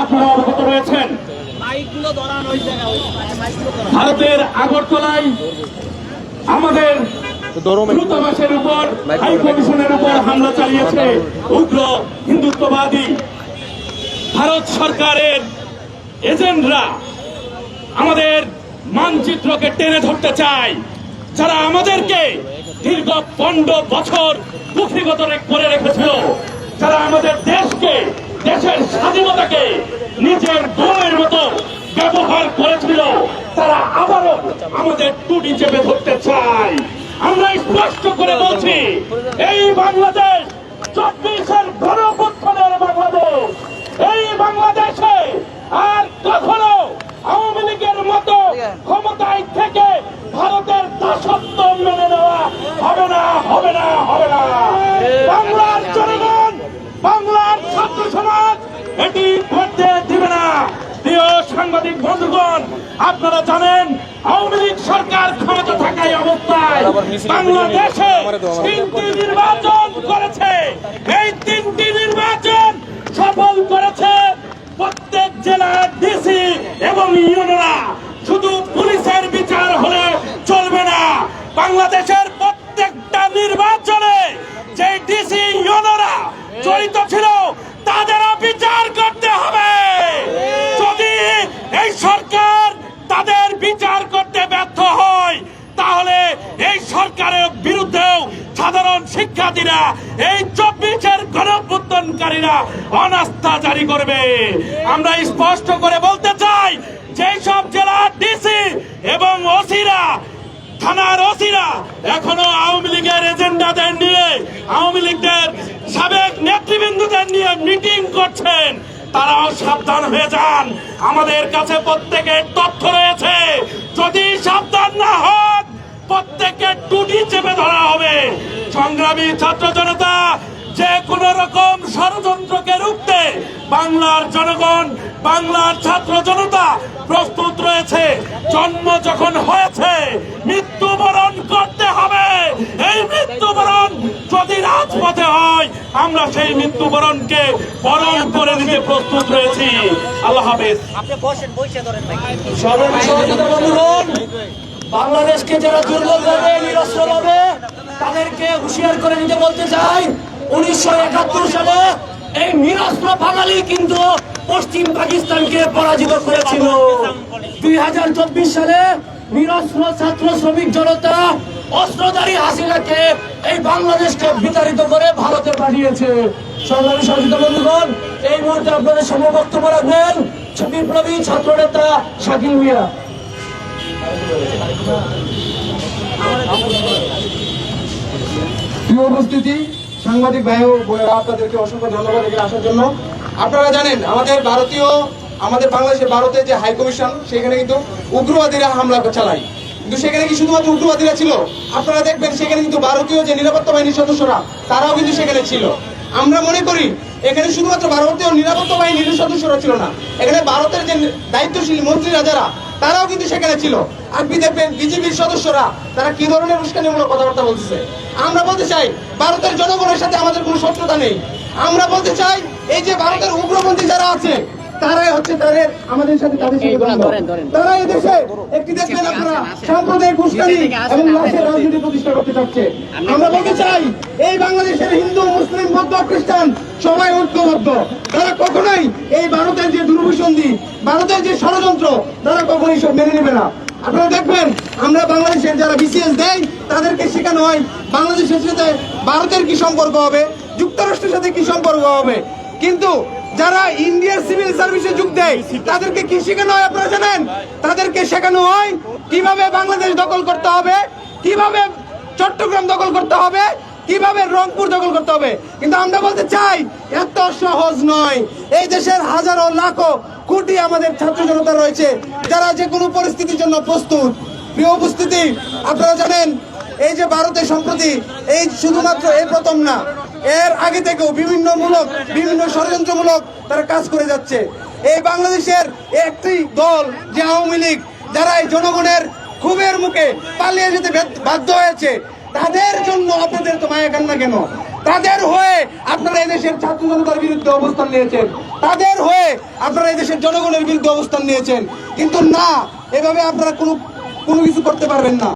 আপনারা অবগত রয়েছেন। ভারতের আগরতলায় আমাদের দূতাবাসের উপর হাই কমিশনের উপর হামলা চালিয়েছে উগ্র হিন্দুত্ববাদী। ভারত সরকারের এজেন্টরা আমাদের মানচিত্রকে টেনে ধরতে চায়। যারা আমাদেরকে দীর্ঘ পনেরো বছর কুক্ষিগত করে রেখেছিল যারা আমাদের দেশকে স্বাধীনতাকে নিজের বোনের মতো ব্যবহার করেছিল, তারা আবারও আমাদের টুটি চেপে ধরতে চায়। আমরা স্পষ্ট করে বলছি, এই বাংলাদেশ চব্বিশের গণপুত্রের বাংলাদেশ। এই বাংলাদেশে আর কখনো আওয়ামী লীগের মতো ক্ষমতায় থেকে ভারতের দাসত্ব মেনে নেওয়া হবে না হবে না হবে না বাংলার জনগণ বাংলার ছাত্র সমাজ এটি করতে দিবে না। প্রিয় সাংবাদিক বন্ধুগণ আপনারা জানেন আওয়ামী লীগ সরকার ক্ষমতা থাকায় অবস্থায় বাংলাদেশে তিনটি নির্বাচন করেছে। এই তিনটি নির্বাচন সফল করেছে প্রত্যেক জেলার ডিসি এবং ইউনোরা শুধু পুলিশের বিচার হলে চলবে না। বাংলাদেশের প্রত্যেকটা নির্বাচনে যে ডিসি ইউনোরা জড়িত ছিল তাদেরও বিচার করতে হবে। যদি এই সরকার তাদের বিচার করতে ব্যর্থ হয়, তাহলে এই সরকারের বিরুদ্ধেও সাধারণ শিক্ষার্থীরা, এই চব্বিশের গণপুত্তনকারীরা অনাস্থা জারি করবে। আমরা স্পষ্ট করে বলতে চাই যে সব জেলার ডিসি এবং ওসিরা, থানার ওসিরা এখনও আওয়ামী লীগের এজেন্ডাদের নিয়ে আওয়ামী লীগের করছেন তারাও সাবধান হয়ে যান। আমাদের কাছে প্রত্যেকের তথ্য রয়েছে। যদি সাবধান না হন, প্রত্যেককে টুটি চেপে ধরা হবে। সংগ্রামী ছাত্র জনতা, যে কোন রকম ষড়যন্ত্রকে রুখতে বাংলার জনগণ, বাংলার ছাত্র জনতা প্রস্তুত রয়েছে। জন্ম যখন হয়েছে, মৃত্যুবরণ করতে হবে। এই মৃত্যুবরণ যদি রাজপথে হয় আমরা সেই মৃত্যুবরণকে বরণ করে নিতে প্রস্তুত রয়েছি। আল্লাহ হাফেজ। আপনি বসেন বসে ধরেন ভাই। সর্বজন সহযোগিতা বন্ধুগণ বাংলাদেশকে যারা দুর্বল ভাবে নিরস্ত্র ভাবে তাদেরকে হুঁশিয়ার করে দিতে বলতে চাই উনিশশো একাত্তর সালে এই নিরস্ত্র বাঙালি কিন্তু পশ্চিম পাকিস্তানকে পরাজিত করেছিল। দুই হাজার চব্বিশ সালে নিরস্ত্র ছাত্র শ্রমিক জনতা অস্ত্রধারী হাসিনাকে এই বাংলাদেশকে বিতাড়িত করে ভারতে পাঠিয়েছে। সংগ্রামী সহযোগিতা বন্ধুগণ, এই মুহূর্তে আপনাদের সামনে বক্তব্য রাখবেন বিপ্লবী ছাত্র নেতা শাকিল মিয়া। উপস্থিতি, সাংবাদিক ভাই বোনেরা, আপনাদেরকে অসংখ্য ধন্যবাদ এখানে আসার জন্য। আপনারা জানেন, আমাদের ভারতীয় আমাদের বাংলাদেশের ভারতের যে হাই কমিশন, সেখানে কিন্তু উগ্রবাদীরা হামলা চালায়। কিন্তু সেখানে কি শুধুমাত্র উগ্রবাদীরা ছিল? আপনারা দেখবেন সেখানে কিন্তু ভারতীয় যে নিরাপত্তা বাহিনীর সদস্যরা, তারাও কিন্তু সেখানে ছিল। আমরা মনে করি, এখানে শুধুমাত্র ভারতীয় নিরাপত্তা বাহিনীর সদস্যরা ছিল না, এখানে ভারতের যে দায়িত্বশীল মন্ত্রীরা যারা, তারাও কিন্তু সেখানে ছিল। আপনি দেখবেন বিজেপির সদস্যরা, তারা কি ধরনের উস্কানিমূলক কথাবার্তা বলতেছে? আমরা বলতে চাই, ভারতের জনগণের সাথে আমাদের কোনো শত্রুতা নেই। আমরা বলতে চাই, এই যে ভারতের উগ্রপন্থী যারা আছে তারাই হচ্ছে তাদের আমাদের সাথে তাদের সাথে তারা এই দেশে একটি দেখবেন আপনারা। সাম্প্রদায়িক উস্কানি এবং লাশের রাজনীতি প্রতিষ্ঠা করতে চাচ্ছে। আমরা বলতে চাই এই বাংলাদেশের হিন্দু মুসলিম বৌদ্ধ খ্রিস্টান সবাই ঐক্যবদ্ধ। তারা কখনোই এই ভারতের যে দুর্বিসন্ধি ভারতের যে ষড়যন্ত্র তারা কখনোই সব মেনে নেবে না। আপনারা দেখবেন আমরা বাংলাদেশের যারা বিসিএস দেয় তাদেরকে শেখানো হয় বাংলাদেশের সাথে ভারতের কি সম্পর্ক হবে যুক্তরাষ্ট্রের সাথে কি সম্পর্ক হবে। কিন্তু যারা ইন্ডিয়ার সিভিল সার্ভিসে যোগ দেয়, তাদেরকে কি শেখানো হয় আপনারা জানেন? তাদেরকে শেখানো হয় কীভাবে বাংলাদেশ দখল করতে হবে, কীভাবে চট্টগ্রাম দখল করতে হবে, কীভাবে রংপুর দখল করতে হবে। কিন্তু আমরা বলতে চাই, এত সহজ নয়। এই দেশের হাজারো, লাখো, কোটি আমাদের ছাত্র জনতা রয়েছে, যারা যে কোনো পরিস্থিতির জন্য প্রস্তুত। প্রিয় উপস্থিতি, আপনারা জানেন, এই যে ভারতে সম্প্রতি, এই শুধুমাত্র এই প্রথম না এর আগে থেকেও বিভিন্ন মূলক, বিভিন্ন ষড়যন্ত্রমূলক তারা কাজ করে যাচ্ছে। এই বাংলাদেশের একটি দল, যে আওয়ামী লীগ, যারা এই জনগণের ক্ষোভের মুখে পালিয়ে যেতে বাধ্য- হয়েছে, তাদের জন্য আপনাদের তো মায়া কান্না কেন? তাদের হয়ে আপনারা এদেশের ছাত্র জনতার বিরুদ্ধে অবস্থান নিয়েছেন। তাদের হয়ে আপনারা আপনারা এই দেশের জনগণের বিরুদ্ধে অবস্থান নিয়েছেন। কিন্তু না, এভাবে আপনারা কোনো কোনো কিছু করতে পারবেন না।